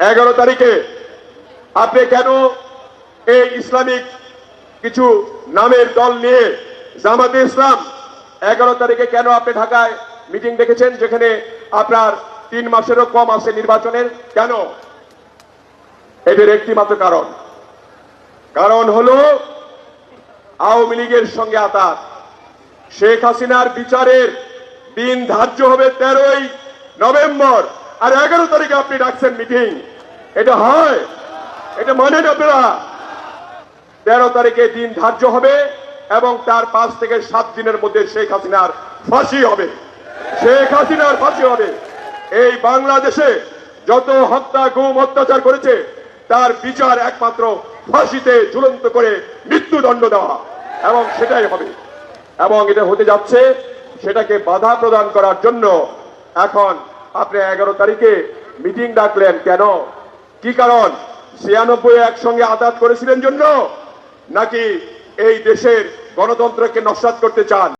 এগারো তারিখে। আপনি কেন এই ইসলামিক কিছু নামের দল নিয়ে জামাতে ইসলাম, এগারো তারিখে কেন আপনি ঢাকায় মিটিং দেখেছেন যেখানে আপনার তিন মাসেরও কম আছে নির্বাচনের? কেন? এদের একটি মাত্র কারণ। কারণ হলো আওয়ামী লীগের সঙ্গে আতাত। শেখ হাসিনার বিচারের দিন ধার্য হবে তেরোই নভেম্বর। আর এগারো তারিখে আপনি ডাকছেন মিটিং। এটা হয়। এটা মানেন আপনারা? তেরো তারিখে দিন ধার্য হবে এবং তার পাঁচ থেকে সাত দিনের মধ্যে শেখ হাসিনার ফাঁসি হবে। শেখ হাসিনার ফাঁসি হবে। এই বাংলাদেশে যত হত্যা, গুম, অত্যাচার করেছে, তার বিচার একমাত্র ফাঁসিতে ঝুলন্ত করে মৃত্যুদণ্ড দেওয়া। এবং সেটাই হবে। এবং এটা হতে যাচ্ছে, সেটাকে বাধা প্রদান করার জন্য এখন আপনি এগারো তারিখে মিটিং ডাকলেন। কেন? কি কারণ? ছিয়ানব্বই একসঙ্গে আদাত করেছিলেন জন্য? নাকি এই দেশের গণতন্ত্রকে নস্বাত করতে চান?